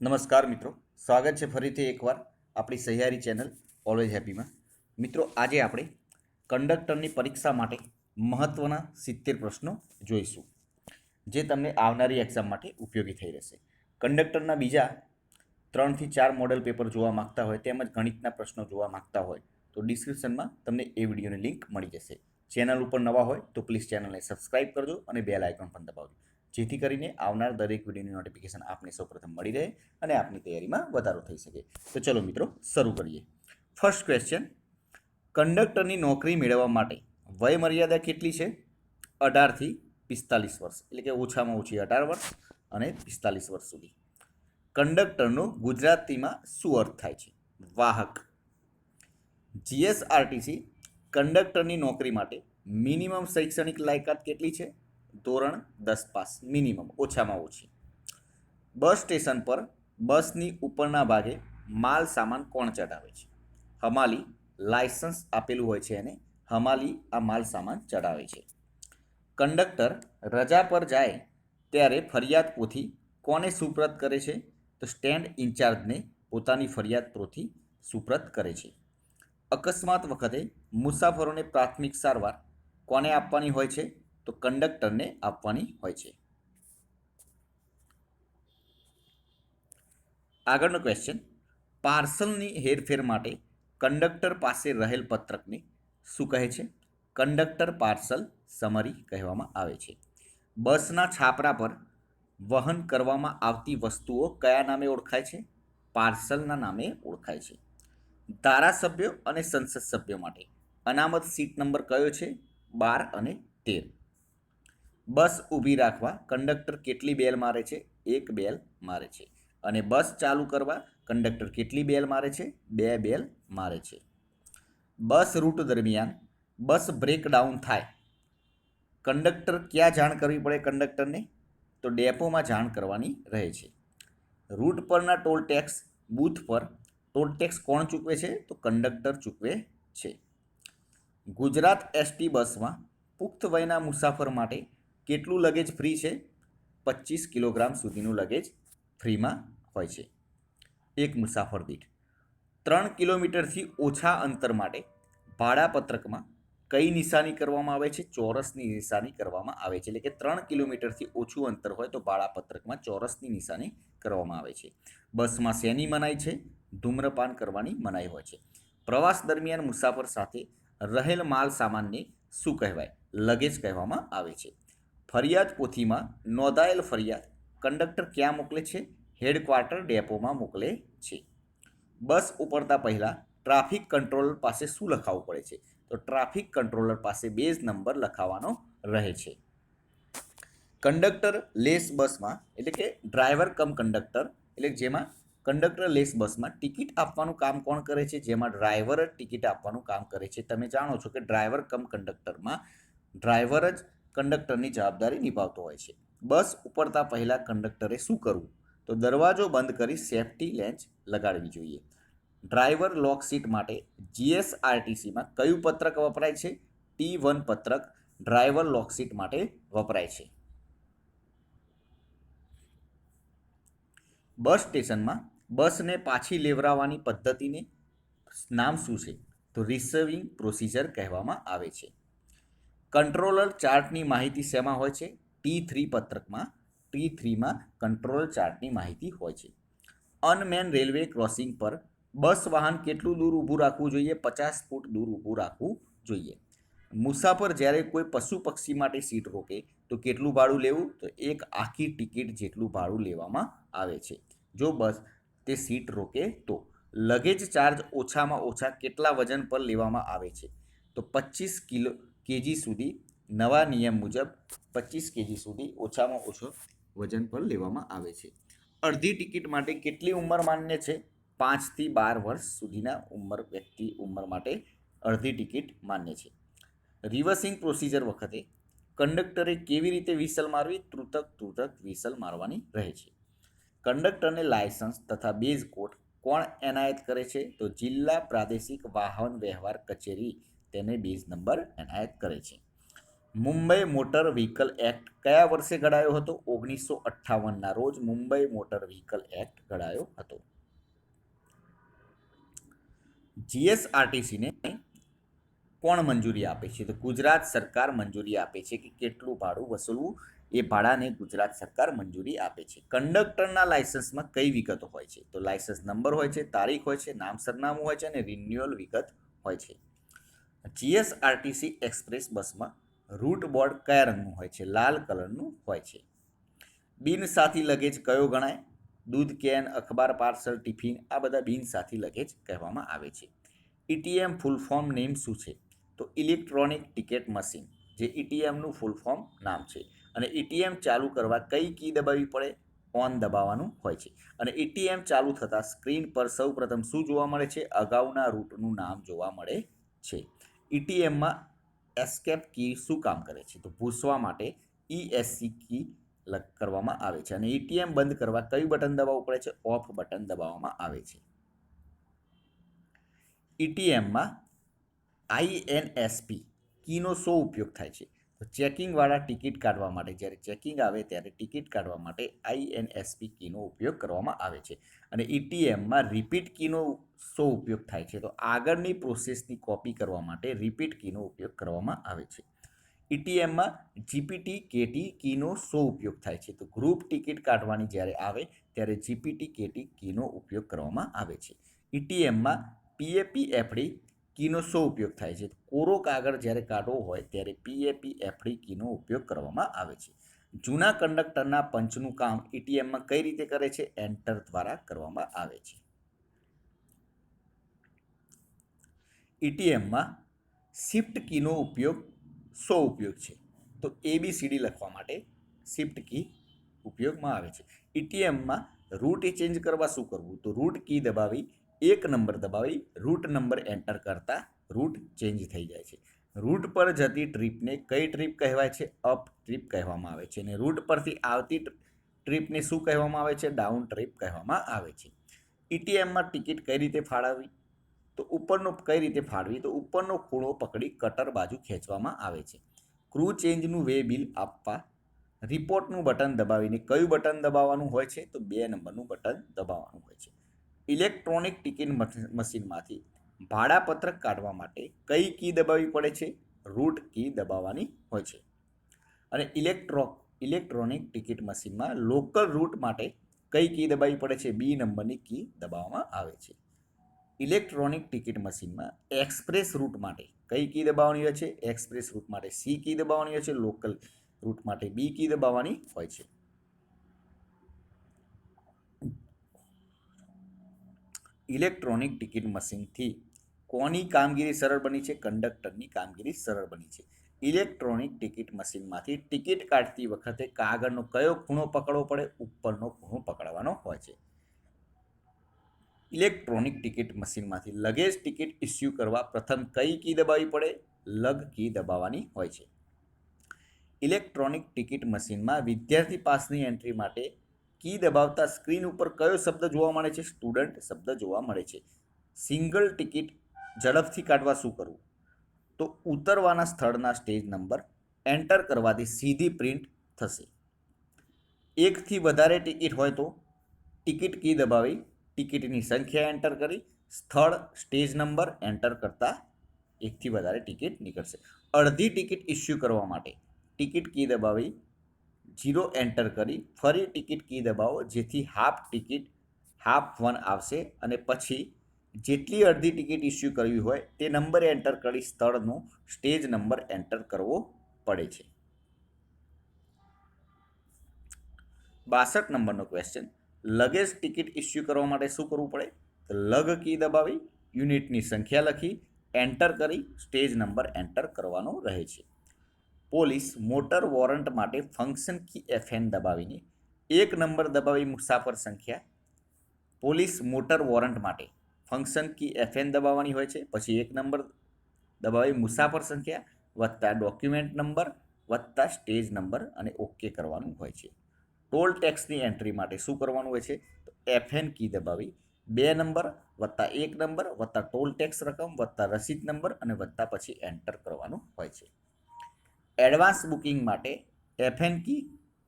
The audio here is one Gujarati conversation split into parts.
નમસ્કાર મિત્રો. સ્વાગત છે ફરીથી એકવાર આપણી સહિયારી ચેનલ ઓલવેઝ હેપીમાં મિત્રો, આજે આપણે કંડક્ટરની પરીક્ષા માટે મહત્ત્વના સિત્તેર પ્રશ્નો જોઈશું, જે તમને આવનારી એક્ઝામ માટે ઉપયોગી થઈ રહેશે. કંડક્ટરના બીજા ત્રણથી ચાર મોડેલ પેપર જોવા માંગતા હોય, તેમજ ગણિતના પ્રશ્નો જોવા માંગતા હોય, તો ડિસ્ક્રિપ્શનમાં તમને એ વિડીયોની લિંક મળી જશે. ચેનલ ઉપર નવા હોય, તો પ્લીઝ ચેનલને સબસ્ક્રાઇબ કરજો અને બેલ આઇકન પણ દબાવજો. જેથી કરીને આવનાર દરેક વિડીયોની નોટિફિકેશન આપને સૌપ્રથમ મળી રહે અને આપની તૈયારીમાં વધારો થઈ શકે. તો ચલો મિત્રો, શરૂ કરીએ. ફર્સ્ટ ક્વેશ્ચન કંડક્ટરની નોકરી મેળવવા માટે વય મર્યાદા કેટલી છે? અઢારથી પિસ્તાલીસ વર્ષ, એટલે કે ઓછામાં ઓછી અઢાર વર્ષ અને પિસ્તાલીસ વર્ષ સુધી. કંડક્ટરનો ગુજરાતીમાં શું અર્થ થાય છે? વાહક. જીએસઆરટીસી કંડક્ટરની નોકરી માટે મિનિમમ શૈક્ષણિક લાયકાત કેટલી છે? ધોરણ દસ પાસ મિનિમમ ઓછામાં ઓછી. બસ સ્ટેશન પર બસની ઉપરના ભાગે માલ સામાન કોણ ચઢાવે છે? હમાલી લાયસન્સ આપેલું હોય છે એને, હમાલી આ માલ સામાન ચઢાવે છે. કંડક્ટર રજા પર જાય ત્યારે ફરિયાદ પોથી કોને સુપ્રત કરે છે? તો સ્ટેન્ડ ઇન્ચાર્જને પોતાની ફરિયાદ પોથી સુપ્રત કરે છે. અકસ્માત વખતે મુસાફરોને પ્રાથમિક સારવાર કોને આપવાની હોય છે? તો કંડક્ટરને આપવાની હોય છે. આગળનો ક્વેશ્ચન પાર્સલની હેરફેર માટે કંડક્ટર પાસે રહેલ પત્રકને શું કહે છે? કંડક્ટર પાર્સલ સમરી કહેવામાં આવે છે. બસના છાપરા પર વહન કરવામાં આવતી વસ્તુઓ કયા નામે ઓળખાય છે? પાર્સલના નામે ઓળખાય છે. ધારાસભ્યો અને સંસદ સભ્યો માટે અનામત સીટ નંબર કયો છે? બાર અને તેર. બસ ઊભી રાખવા કંડક્ટર કેટલી બેલ મારે છે? એક બેલ મારે છે. અને બસ ચાલુ કરવા કંડક્ટર કેટલી બેલ મારે છે? બે બેલ મારે છે. બસ રૂટ દરમિયાન બસ બ્રેકડાઉન થાય. કંડક્ટર ક્યાં જાણ કરવી પડે કંડક્ટરને? તો ડેપોમાં જાણ કરવાની રહે છે. રૂટ પરના ટોલ ટેક્સ બૂથ પર ટોલ ટેક્સ કોણ ચૂકવે છે? તો કંડક્ટર ચૂકવે છે. ગુજરાત એસટી બસમાં પુખ્ત વયના મુસાફર માટે કેટલું લગેજ ફ્રી છે? પચીસ કિલોગ્રામ સુધીનું લગેજ ફ્રીમાં હોય છે. એક મુસાફર દીઠ. ત્રણ કિલોમીટરથી ઓછા અંતર માટે ભાડાપત્રકમાં કઈ નિશાની કરવામાં આવે છે? ચોરસની નિશાની કરવામાં આવે છે. એટલે કે ત્રણ કિલોમીટરથી ઓછું અંતર હોય તો ભાડાપત્રકમાં ચોરસની નિશાની કરવામાં આવે છે. બસમાં શેની મનાઈ છે? ધૂમ્રપાન કરવાની મનાઈ હોય છે. પ્રવાસ દરમિયાન મુસાફર સાથે રહેલ માલ સામાનને શું કહેવાય? લગેજ કહેવામાં આવે છે. ફરિયાદ પોથીમાં નોંધાયેલ ફરિયાદ કંડક્ટર ક્યાં મોકલે છે? હેડક્વાર્ટર ડેપોમાં મોકલે છે. બસ ઉપડતા પહેલાં ટ્રાફિક કંટ્રોલર પાસે શું લખાવવું પડે છે? તો ટ્રાફિક કંટ્રોલર પાસે બેઝ નંબર લખાવવાનો રહે છે. કંડક્ટર લેસ બસમાં, એટલે કે ડ્રાઈવર કમ કંડક્ટર, એટલે જેમાં કંડક્ટર લેસ બસમાં ટિકિટ આપવાનું કામ કોણ કરે છે? જેમાં ડ્રાઈવર જ ટિકિટ આપવાનું કામ કરે છે. તમે જાણો છો કે ડ્રાઈવર કમ કંડક્ટરમાં ડ્રાઈવર જ કંડક્ટરની જવાબદારી નિભાવતો હોય છે. બસ ઉપડતા પહેલાં કંડક્ટરે શું કરવું? તો દરવાજો બંધ કરી સેફટી લેન્ચ લગાડવી જોઈએ. ડ્રાઈવર લોક સીટ માટે જીએસઆરટીસીમાં કયું પત્રક વપરાય છે? ટી વન પત્રક ડ્રાઈવર લોક સીટ માટે વપરાય છે. બસ સ્ટેશનમાં બસને પાછી લેવરાવવાની પદ્ધતિને નામ શું છે? તો રિસર્વિંગ પ્રોસિજર કહેવામાં આવે છે. કંટ્રોલર ચાર્ટની માહિતી શેમાં હોય છે? ટી થ્રી પત્રકમાં. ટી થ્રીમાં કંટ્રોલર ચાર્ટની માહિતી હોય છે. અનમેન રેલવે ક્રોસિંગ પર બસ વાહન કેટલું દૂર ઊભું રાખવું જોઈએ? પચાસ ફૂટ દૂર ઊભું રાખવું જોઈએ. મુસાફર જ્યારે કોઈ પશુ પક્ષી માટે સીટ રોકે, તો કેટલું ભાડું લેવું? તો એક આખી ટિકિટ જેટલું ભાડું લેવામાં આવે છે. જો બસ તે સીટ રોકે, તો લગેજ ચાર્જ ઓછામાં ઓછા કેટલા વજન પર લેવામાં આવે છે? તો પચીસ કિલો કેજી સુધી નવા નિયમ મુજબ પચીસ કેજી સુધી ઓછામાં ઓછો વજન પર લેવામાં આવે છે. અડધી ટિકિટ માટે કેટલી ઉંમર માન્ય છે? પાંચથી બાર વર્ષ સુધીના ઉંમર, વ્યક્તિ ઉંમર માટે અડધી ટિકિટ માન્ય છે. રિવર્સિંગ પ્રોસિજર વખતે કંડક્ટરે કેવી રીતે વિસલ મારવી? તૃતક તૃતક વિસલ મારવાની રહે છે. કંડક્ટરને લાયસન્સ તથા બેઝ કોડ કોણ એનાયત કરે છે? તો જિલ્લા પ્રાદેશિક વાહન વ્યવહાર કચેરી તેને બેઝ નંબર એનાયત કરે છે. મુંબઈ મોટર વ્હીકલ એક્ટ કયા વર્ષે ઘડાયો હતો? ઓગણીસો અઠ્ઠાવનના રોજ મુંબઈ મોટર વ્હીકલ એક્ટ ઘડાયો હતો. જીએસઆરટીસીને કોણ મંજૂરી આપે છે? તો ગુજરાત સરકાર મંજૂરી આપે છે કે કેટલું ભાડું વસૂલવું એ ભાડાને ગુજરાત સરકાર મંજૂરી આપે છે. કંડક્ટરના લાયસન્સમાં કઈ વિગતો હોય છે? તો લાયસન્સ નંબર હોય છે, તારીખ હોય છે, નામ સરનામું હોય છે અને રિન્યુઅલ વિગત હોય છે. જીએસઆરટીસી એક્સપ્રેસ બસમાં રૂટ બોર્ડ કયા રંગનું હોય છે? લાલ કલરનું હોય છે. બિનસાથી લગેજ કયો ગણાય? દૂધ, કેન, અખબાર, પાર્સલ, ટિફિન, આ બધા બિનસાથી લગેજ કહેવામાં આવે છે. ઈટીએમ ફૂલ ફોર્મ નેમ શું છે? તો ઇલેક્ટ્રોનિક ટિકિટ મશીન, જે ઈટીએમનું ફૂલ ફોર્મ નામ છે. અને ઈટીએમ ચાલુ કરવા કઈ કી દબાવવી પડે? ઓન દબાવવાનું હોય છે. અને ઈટીએમ ચાલુ થતાં સ્ક્રીન પર સૌપ્રથમ શું જોવા મળે છે? અગાઉના રૂટનું નામ જોવા મળે છે. ઈટીએમમાં એસ્કેપ કી શું કામ કરે છે? તો ભૂસવા માટે ઈએસસી કી કરવામાં આવે છે. અને એટીએમ બંધ કરવા કયું બટન દબાવવું પડે છે? ઓફ બટન દબાવવામાં આવે છે. ઈટીએમમાં આઈએનએસપી કીનો શો ઉપયોગ થાય છે? તો ચેકિંગવાળા ટિકિટ કાઢવા માટે, જ્યારે ચેકિંગ આવે ત્યારે ટિકિટ કાઢવા માટે આઈએનએસપી કીનો ઉપયોગ કરવામાં આવે છે. અને ઈટીએમમાં રિપીટ કીનો શો ઉપયોગ થાય છે. તો આગળની પ્રોસેસની કોપી કરવા માટે રિપીટ કીનો ઉપયોગ કરવામાં આવે છે. ઈટીએમમાં જીપીટી કેટી કીનો શો ઉપયોગ થાય છે. તો ગ્રુપ ટિકિટ કાઢવાની જ્યારે આવે ત્યારે જીપીટી કેટી કીનો ઉપયોગ કરવામાં આવે છે. ઈટીએમમાં પીએપી એફડી કીનો શો ઉપયોગ થાય છે? કોરો કાગળ જ્યારે કાઢવો હોય ત્યારે પીએપી એફડી કીનો ઉપયોગ કરવામાં આવે છે. જૂના કંડક્ટરના પંચનું કામ ઈટીએમમાં કઈ રીતે કરે છે? એન્ટર દ્વારા કરવામાં આવે છે. ઈટીએમમાં શિફ્ટ કીનો ઉપયોગ શો ઉપયોગ છે? તો એબીસીડી લખવા માટે શિફ્ટ કી ઉપયોગમાં આવે છે. ઈટીએમમાં રૂટ ચેન્જ કરવા શું કરવું? તો રૂટ કી દબાવી એક નંબર દબાવી રૂટ નંબર એન્ટર કરતાં રૂટ ચેન્જ થઈ જાય છે. રૂટ પર જતી ટ્રીપને કઈ ટ્રીપ કહેવાય છે? અપ ટ્રીપ કહેવામાં આવે છે. અને રૂટ પરથી આવતી ટ્રીપને શું કહેવામાં આવે છે? ડાઉન ટ્રીપ કહેવામાં આવે છે. ઈટીએમમાં ટિકિટ કઈ રીતે ફાળવવી? તો ઉપરનો કઈ રીતે ફાળવી? તો ઉપરનો ખૂણો પકડી કટર બાજુ ખેંચવામાં આવે છે. ક્રૂ ચેન્જનું વે બિલ આપવા રિપોર્ટનું બટન દબાવીને કયું બટન દબાવવાનું હોય છે? તો બે નંબરનું બટન દબાવવાનું હોય છે. ઇલેક્ટ્રોનિક ટિકિટ મશીનમાંથી ભાડાપત્રક કાઢવા માટે કઈ કી દબાવવી પડે છે? રૂટ કી દબાવવાની હોય છે. અને ઇલેક્ટ્રો, ઇલેક્ટ્રોનિક ટિકિટ મશીનમાં લોકલ રૂટ માટે કઈ કી દબાવવી પડે છે? બી નંબરની કી દબાવવામાં આવે છે. ઇલેક્ટ્રોનિક ટિકિટ મશીનમાં એક્સપ્રેસ રૂટ માટે કઈ કી દબાવવાની હોય છે? એક્સપ્રેસ રૂટ માટે સી કી દબાવવાની હોય છે. લોકલ રૂટ માટે બી કી દબાવવાની હોય છે. ઇલેક્ટ્રોનિક ટિકિટ મશીનથી કોની કામગીરી સરળ બની છે? કંડક્ટરની કામગીરી સરળ બની છે. ઇલેક્ટ્રોનિક ટિકિટ મશીનમાંથી ટિકિટ કાઢતી વખતે કાગળનો કયો ખૂણો પકડવો પડે? ઉપરનો ખૂણો પકડવાનો હોય છે. ઇલેક્ટ્રોનિક ટિકિટ મશીનમાંથી લગેજ ટિકિટ ઇસ્યુ કરવા પ્રથમ કઈ કી દબાવવી પડે? લગ કી દબાવવાની હોય છે. ઇલેક્ટ્રોનિક ટિકિટ મશીનમાં વિદ્યાર્થી પાસની એન્ટ્રી માટે કી દબાવતા સ્ક્રીન ઉપર કયો શબ્દ જોવા મળે છે? સ્ટુડન્ટ શબ્દ જોવા મળે છે. સિંગલ ટિકિટ ઝડપથી કાઢવા શું કરવું? તો ઉતરવાના સ્થળના સ્ટેજ નંબર એન્ટર કરવાથી સીધી પ્રિન્ટ થશે. એકથી વધારે ટિકિટ હોય તો ટિકિટ કી દબાવી, ટિકિટની સંખ્યા એન્ટર કરી, સ્થળ, સ્ટેજ નંબર એન્ટર કરતાં એકથી વધારે ટિકિટ નીકળશે. અડધી ટિકિટ ઇસ્યુ કરવા માટે ટિકિટ કી દબાવી જીરો એન્ટર કરી ફરી ટિકિટ કી દબાવો, જેથી હાફ ટિકિટ, હાફ વન આવશે અને પછી જેટલી અડધી ટિકિટ ઇસ્યુ કરવી હોય તે નંબરે એન્ટર કરી સ્થળનો સ્ટેજ નંબર એન્ટર કરવો પડે છે. બાસઠ નંબરનો ક્વેશ્ચન લગેજ ટિકિટ ઇસ્યુ કરવા માટે શું કરવું પડે? તો લગ કી દબાવી, યુનિટની સંખ્યા લખી, એન્ટર કરી, સ્ટેજ નંબર એન્ટર કરવાનો રહે છે. પોલીસ મોટર વોરંટ માટે ફંક્શન કી એફએન દબાવીને એક નંબર દબાવી મુસાફર સંખ્યા. પોલીસ મોટર વોરંટ માટે ફંક્શન કી એફએન દબાવવાની હોય છે. પછી એક નંબર દબાવી મુસાફર સંખ્યા વત્તા ડોક્યુમેન્ટ નંબર વત્તા સ્ટેજ નંબર અને ઓકે કરવાનું હોય છે. ટોલ ટેક્સની એન્ટ્રી માટે શું કરવાનું હોય છે? તો એફએન કી દબાવી બે નંબર વત્તા એક નંબર વત્તા ટોલ ટેક્સ રકમ વત્તા રસીદ નંબર અને વત્તા પછી એન્ટર કરવાનું હોય છે. એડવાન્સ બુકિંગ માટે એફએન કી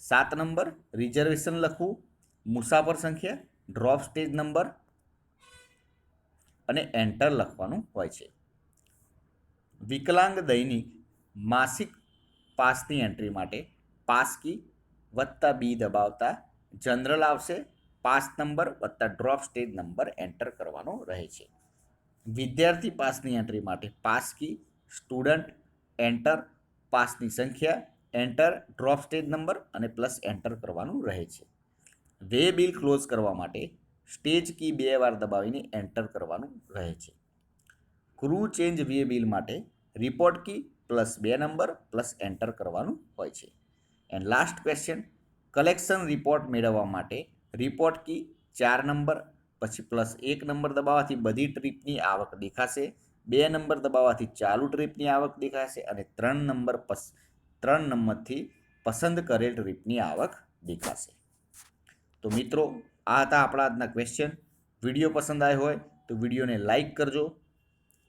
સાત નંબર, રિઝર્વેશન લખવું, મુસાફર સંખ્યા, ડ્રોપ સ્ટેજ નંબર અને એન્ટર લખવાનું હોય છે. વિકલાંગ દૈનિક માસિક પાસની એન્ટ્રી માટે પાસ કી વત્તા બી દબાવતા જનરલ આવશે, પાસ નંબર વત્તા ડ્રોપ સ્ટેજ નંબર એન્ટર કરવાનો રહે છે. વિદ્યાર્થી પાસની એન્ટ્રી માટે પાસ કી સ્ટુડન્ટ, એન્ટર પાસની સંખ્યા એન્ટર ડ્રોપ સ્ટેજ નંબર અને પ્લસ એન્ટર કરવાનું રહે છે. વે બિલ ક્લોઝ કરવા માટે સ્ટેજ કી બે વાર દબાવીને એન્ટર કરવાનું રહે છે. ક્રૂ ચેન્જ વે બિલ માટે રિપોર્ટ કી પ્લસ બે નંબર પ્લસ એન્ટર કરવાનું હોય છે. And last question collection report મેળવવા માટે રિપોર્ટ કી ચાર નંબર પછી પ્લસ એક નંબર દબાવવાથી બધી ટ્રીપની આવક દેખાશે. બે નંબર દબાવવાથી ચાલુ ટ્રીપની આવક દેખાશે અને ત્રણ નંબર પસ, ત્રણ નંબરથી પસંદ કરેલ ટ્રીપની આવક દેખાશે. તો મિત્રો, આ હતા આપણા આજના ક્વેશ્ચન વીડિયો પસંદ આવ્યો હોય તો વિડીયોને લાઇક કરજો,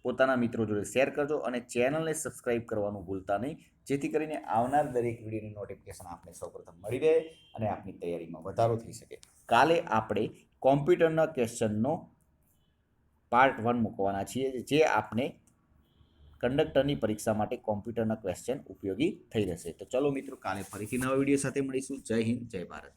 પોતાના મિત્રો જોડે શેર કરજો અને ચેનલને સબસ્ક્રાઈબ કરવાનું ભૂલતા નહીં. જેથી કરીને આવનાર દરેક વિડીયોની નોટિફિકેશન આપને સૌપ્રથમ મળી રહે અને આપની તૈયારીમાં વધારો થઈ શકે. કાલે આપણે કોમ્પ્યુટરના ક્વેશ્ચનનો પાર્ટ વન મૂકવાના છીએ, જે આપણે કંડક્ટરની પરીક્ષા માટે કોમ્પ્યુટરના ક્વેશ્ચન ઉપયોગી થઈ રહેશે. તો ચલો મિત્રો, કાલે ફરીથી નવા વીડિયો સાથે મળીશું. જય હિન્દ, જય ભારત.